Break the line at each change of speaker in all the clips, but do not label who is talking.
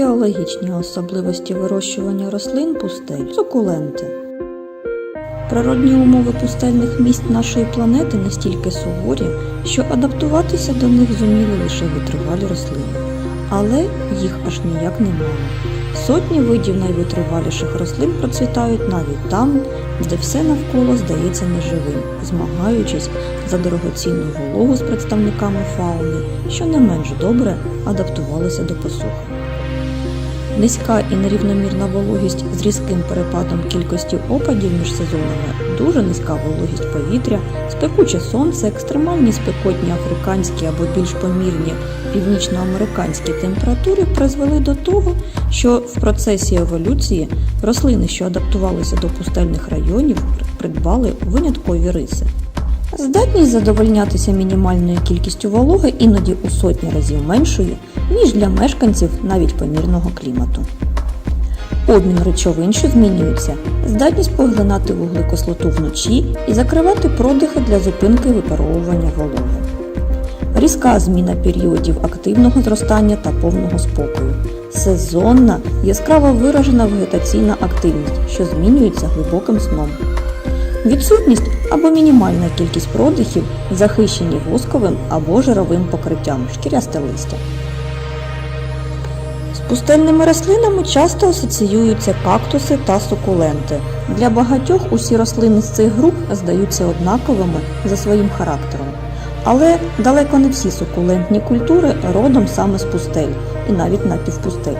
Фізіологічні особливості вирощування рослин пустель сукуленти. Природні умови пустельних місць нашої планети настільки суворі, що адаптуватися до них зуміли лише витривалі рослини. Але їх аж ніяк немало. Сотні видів найвитриваліших рослин процвітають навіть там, де все навколо здається неживим, змагаючись за дорогоцінну вологу з представниками фауни, що не менш добре адаптувалися до посухи. Низька і нерівномірна вологість з різким перепадом кількості опадів між сезонами, дуже низька вологість повітря, спекуче сонце, екстремальні спекотні африканські або більш помірні північноамериканські температури призвели до того, що в процесі еволюції рослини, що адаптувалися до пустельних районів, придбали виняткові риси. Здатність задовольнятися мінімальною кількістю вологи іноді у сотні разів меншою, ніж для мешканців навіть помірного клімату. Обмін речовин, що змінюються, здатність поглинати вуглекислоту вночі і закривати продихи для зупинки випаровування вологи. Різка зміна періодів активного зростання та повного спокою. Сезонна, яскраво виражена вегетаційна активність, що змінюється глибоким сном. Відсутність або мінімальна кількість продихів, захищені восковим або жировим покриттям, шкірясте листя. З пустельними рослинами часто асоціюються кактуси та сукуленти. Для багатьох усі рослини з цих груп здаються однаковими за своїм характером. Але далеко не всі сукулентні культури родом саме з пустель і навіть напівпустель.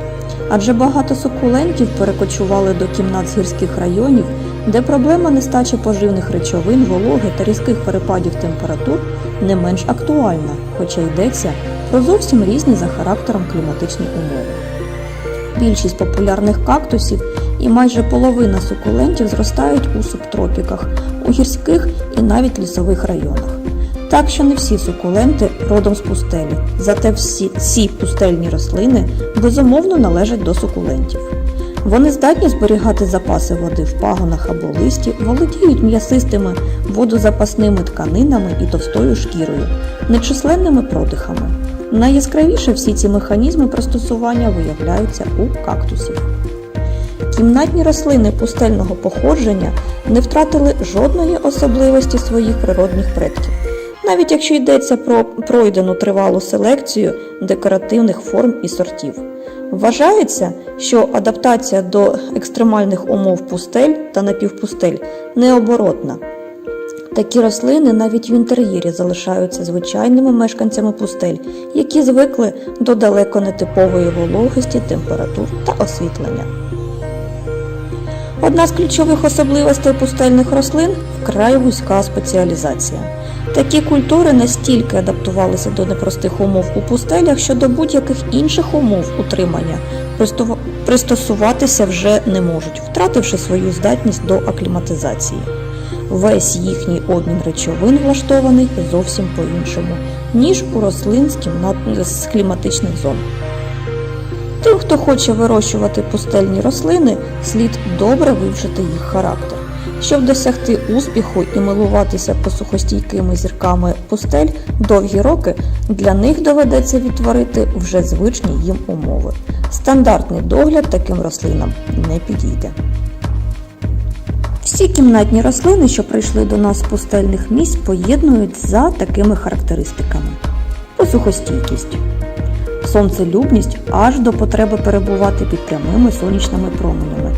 Адже багато сукулентів перекочували до кімнат з гірських районів, де проблема нестачі поживних речовин, вологи та різких перепадів температур не менш актуальна, хоча йдеться про зовсім різні за характером кліматичні умови. Більшість популярних кактусів і майже половина сукулентів зростають у субтропіках, у гірських і навіть лісових районах. Так що не всі сукуленти родом з пустелі, зате всі ці пустельні рослини безумовно належать до сукулентів. Вони здатні зберігати запаси води в пагонах або листі, володіють м'ясистими водозапасними тканинами і товстою шкірою, нечисленними продихами. Найяскравіше всі ці механізми пристосування виявляються у кактусів. Кімнатні рослини пустельного походження не втратили жодної особливості своїх природних предків, навіть якщо йдеться про пройдену тривалу селекцію декоративних форм і сортів. Вважається, що адаптація до екстремальних умов пустель та напівпустель необоротна. Такі рослини навіть в інтер'єрі залишаються звичайними мешканцями пустель, які звикли до далеко нетипової вологості, температур та освітлення. Одна з ключових особливостей пустельних рослин вкрай вузька спеціалізація. Такі культури настільки адаптувалися до непростих умов у пустелях, що до будь-яких інших умов утримання пристосуватися вже не можуть, втративши свою здатність до акліматизації. Весь їхній обмін речовин влаштований зовсім по-іншому, ніж у рослин з, кліматичних зон. Тим, хто хоче вирощувати пустельні рослини, слід добре вивчити їх характер. Щоб досягти успіху і милуватися посухостійкими зірками пустель довгі роки, для них доведеться відтворити вже звичні їм умови. Стандартний догляд таким рослинам не підійде. Всі кімнатні рослини, що прийшли до нас з пустельних місць, поєднують за такими характеристиками: посухостійкість, сонцелюбність аж до потреби перебувати під прямими сонячними променями,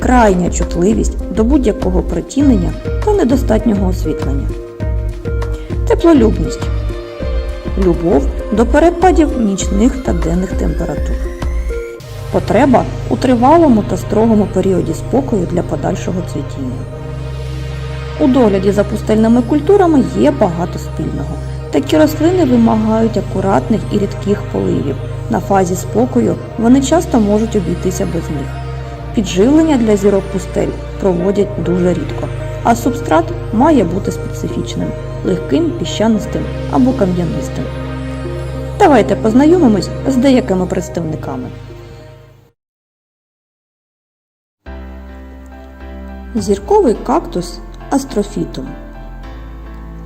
крайня чутливість до будь-якого притінення та недостатнього освітлення, теплолюбність, любов до перепадів нічних та денних температур. Потреба у тривалому та строгому періоді спокою для подальшого цвітіння. У догляді за пустельними культурами є багато спільного. Такі рослини вимагають акуратних і рідких поливів. На фазі спокою вони часто можуть обійтися без них. Підживлення для зірок пустель проводять дуже рідко, а субстрат має бути специфічним, легким, піщанистим або кам'янистим. Давайте познайомимось з деякими представниками. Зірковий кактус астрофітум.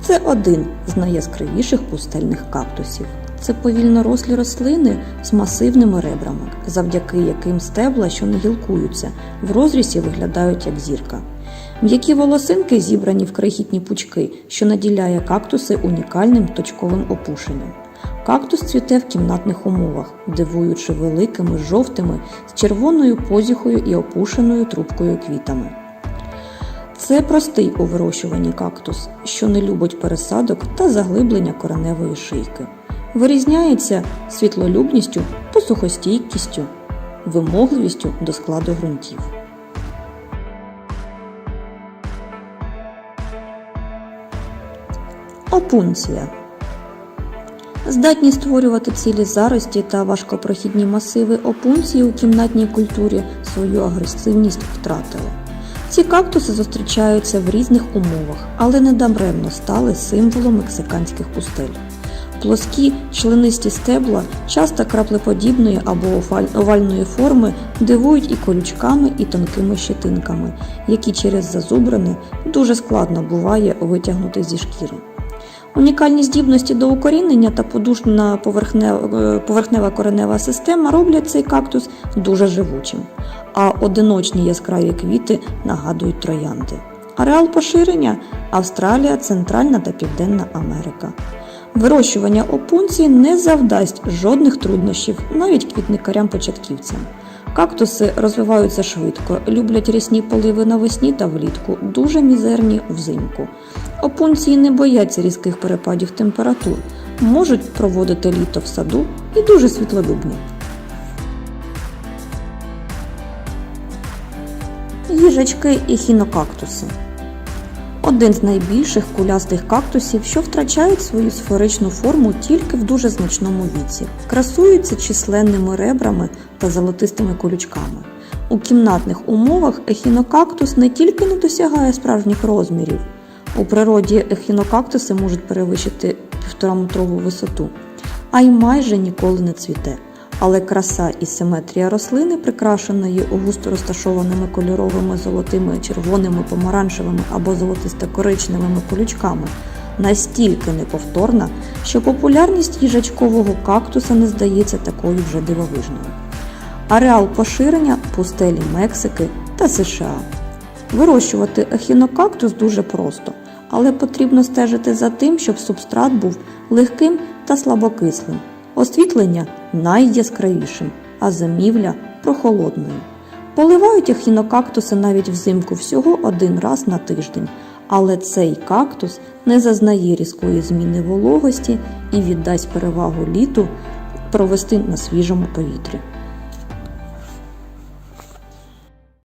Це один з найяскравіших пустельних кактусів. це повільно рослі рослини з масивними ребрами, завдяки яким стебла, що не гілкуються, в розрізі виглядають як зірка. М'які волосинки зібрані в крихітні пучки, що наділяє кактуси унікальним точковим опушенням. Кактус цвіте в кімнатних умовах, дивуючи великими жовтими з червоною позіхою і опушеною трубкою квітами. Це простий у вирощуванні кактус, що не любить пересадок та заглиблення кореневої шийки. Вирізняється світлолюбністю, посухостійкістю, вимогливістю до складу ґрунтів. Опунція Здатні створювати цілі зарості та важкопрохідні масиви опунції у кімнатній культурі свою агресивність втратили. Ці кактуси зустрічаються в різних умовах, але недаремно стали символом мексиканських пустель. Плоскі членисті стебла, часто краплеподібної або овальної форми, дивують і колючками, і тонкими щетинками, які через зазубрини дуже складно буває витягнути зі шкіри. Унікальні здібності до укорінення та подушна поверхнева, е, коренева система роблять цей кактус дуже живучим, а одиночні яскраві квіти нагадують троянди. Ареал поширення Австралія, Центральна та Південна Америка. Вирощування опунції не завдасть жодних труднощів навіть квітникарям-початківцям. Кактуси розвиваються швидко, люблять рясні поливи навесні та влітку, дуже мізерні взимку. Опунції не бояться різких перепадів температур, можуть проводити літо в саду і дуже світлолюбні. Їжачки і хінокактуси один з найбільших кулястих кактусів, що втрачають свою сферичну форму тільки в дуже значному віці, красуються численними ребрами та золотистими колючками. У кімнатних умовах ехінокактус не тільки не досягає справжніх розмірів, у природі ехінокактуси можуть перевищити півтораметрову висоту, а й майже ніколи не цвіте. Але краса і симетрія рослини, прикрашеної густо розташованими кольоровими золотими, червоними, помаранчевими або золотисто-коричневими колючками, настільки неповторна, що популярність їжачкового кактуса не здається такою вже дивовижною. Ареал поширення пустелі Мексики та США. Вирощувати ехінокактус дуже просто, але потрібно стежити за тим, щоб субстрат був легким та слабокислим, освітлення найяскравішим, а зимівля прохолодною. Поливають ехінокактуси навіть взимку всього один раз на тиждень, але цей кактус не зазнає різкої зміни вологості і віддасть перевагу літу провести на свіжому повітрі.